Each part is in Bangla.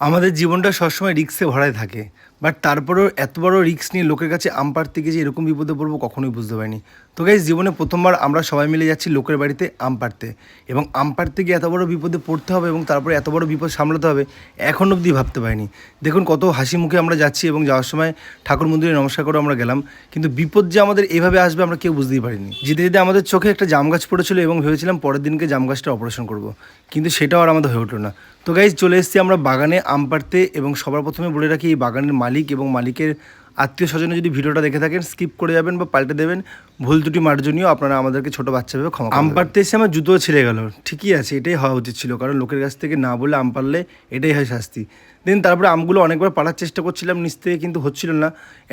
আমাদের জীবনটা সবসময় রিক্সে ভরাই থাকে। বাট তারপরেও এত বড় রিক্স নিয়ে লোকের কাছে আম পাড়তে গিয়ে যে এরকম বিপদে পড়ব কখনোই বুঝতে পারিনি। তো গাইজ জীবনে প্রথমবার আমরা সবাই মিলে যাচ্ছি লোকের বাড়িতে আম পাড়তে এবং আম পাড়তে গিয়ে এত বড় বিপদে পড়তে হবে এবং তারপরে এত বড় বিপদ সামলাতে হবে, এখন অবধি ভাবতে পারিনি। দেখুন কত হাসি মুখে আমরা যাচ্ছি এবং যাওয়ার সময় ঠাকুর মন্দিরে নমস্কার করে আমরা গেলাম, কিন্তু বিপদ যে আমাদের এভাবে আসবে আমরা কেউ বুঝতেই পারিনি। যেতে যেতে আমাদের চোখে একটা জাম গাছ পড়েছিল এবং ভেবেছিলাম পরের দিনকে জাম গাছটা অপারেশন করব, কিন্তু সেটাও আর আমাদের হয়ে উঠল না। তো গাইজ চলে এসেছি আমরা বাগানে আম পাড়তে এবং সবার প্রথমে বলে রাখি, এই বাগানের মালিক এবং মালিকের আত্মীয় স্বজনে যদি ভিডিওটা দেখে থাকেন স্কিপ করে যাবেন বা পাল্টে দেবেন ভুল দুটি মার্জনীয় আপনারা আমাদেরকে ছোটো বাচ্চা ভেবে ক্ষমা আম পাড়তে এসে আমার জুতো ছিঁড়ে গেল। ঠিকই আছে এটাই হওয়া উচিত ছিল কারণ লোকের কাছ থেকে না বলে আম পারলে এটাই হয় শাস্তি। দেন তারপরে আমগুলো অনেকবার পাড়ার চেষ্টা করছিলাম নিচ থেকে কিন্তু হচ্ছিল না।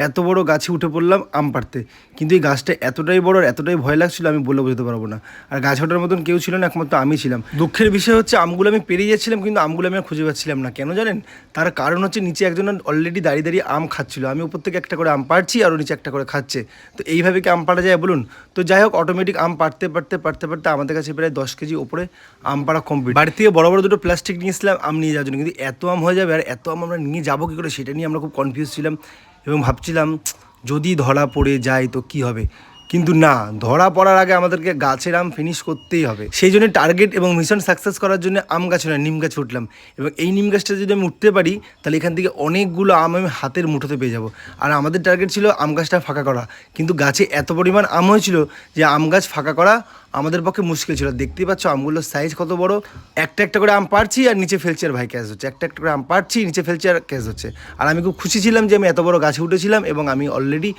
এত বড় গাছে উঠে পড়লাম আম পাড়তে। কিন্তু এই গাছটা এতটাই বড় আর এতটাই ভয় লাগছিল আমি বলে বোঝাতে পারব না। আর গাছ ওঠার মতন কেউ ছিল না একমাত্র আমি ছিলাম। দুঃখের বিষয় হচ্ছে আমগুলো আমি পেরিয়ে যাচ্ছিলাম কিন্তু আমগুলো আমি খুঁজে পাচ্ছিলাম না। কেন জানেন? তার কারণ হচ্ছে নিচে একজন অলরেডি দাঁড়িয়ে দাঁড়িয়ে আম খাচ্ছিল। আমি উপর থেকে একটা করে আম পাড়ছি আর নিচে একটা করে খাচ্ছে। তো এইভাবে কি আম পাড়া যায়? বলুন। তো যাই হোক অটোমেটিক আম পারতে পারতে পারতে পারতে আমাদের কাছে প্রায় দশ কেজি ওপরে আম পাড়া কমপ্লিট বাড়ি থেকে বড় বড় দুটো প্লাস্টিক নিয়েছিলাম আম নিয়ে যাওয়ার জন্য। কিন্তু এত আম হয়ে যাবে আর এত আম আমরা নিয়ে যাব কী করে, সেটা নিয়ে আমরা খুব কনফিউজ ছিলাম এবং ভাবছিলাম, যদি ধরা পড়ে যায় তো কি হবে? কিন্তু না, ধরা পড়ার আগে আমাদেরকে গাছের আম ফিনিশ করতেই হবে। সেই জন্য টার্গেট এবং মিশন সাকসেস করার জন্য আম গাছে না নিম গাছে উঠলাম। এবং এই নিম গাছটা যদি আমি উঠতে পারি, তাহলে এখান থেকে অনেকগুলো আম আমি হাতের মুঠোতে পেয়ে যাব। আর আমাদের টার্গেট ছিল আম গাছটা ফাঁকা করা। কিন্তু গাছে এত পরিমাণ আম হয়েছিল যে আম গাছ ফাঁকা করা আমাদের পক্ষে মুশকিল ছিল। দেখতেই পাচ্ছ আমগুলোর সাইজ কত বড়। একটা একটা করে আম পারছি আর নিচে ফেলছি আর ভাই ক্যাচ হচ্ছে। একটা একটা করে আম পারছি নিচে ফেলছি আর ক্যাচ হচ্ছে। আর আমি খুব খুশি ছিলাম যে আমি এত বড় গাছে উঠেছিলাম এবং আমি অলরেডি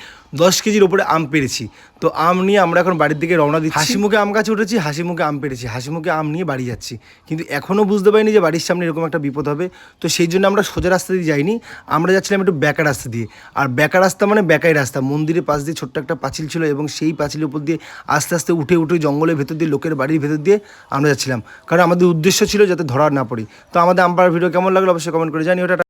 দশ কেজির উপরে আম পেরেছি। তো আম নিয়ে আমরা এখন বাড়ির দিকে রওনা দিচ্ছি। হাসি মুখে আম গাছে উঠেছি, হাসি মুখে আম পেরেছি। হাসি মুখে আম নিয়ে বাড়ি যাচ্ছি। কিন্তু এখনও বুঝতে পারিনি যে বাড়ির সামনে এরকম একটা বিপদ হবে। তো সেই জন্য আমরা সোজা রাস্তা দিয়ে যাইনি। আমরা যাচ্ছিলাম একটু ব্যাকা রাস্তা দিয়ে। আর ব্যাকা রাস্তা মানে ব্যাকাই রাস্তা। মন্দিরের পাশ দিয়ে ছোট্ট একটা পাঁচিল ছিল এবং সেই পাঁচিলের উপর দিয়ে আস্তে আস্তে উঠে উঠে জঙ্গলের ভেতর দিয়ে, লোকের বাড়ির ভেতর দিয়ে আমরা যাচ্ছিলাম। কারণ আমাদের উদ্দেশ্য ছিল যাতে ধরা না পড়ি। তো আমাদের আম্পার ভিডিও কেমন লাগল অবশ্যই কমেন্ট করে জানি ওটা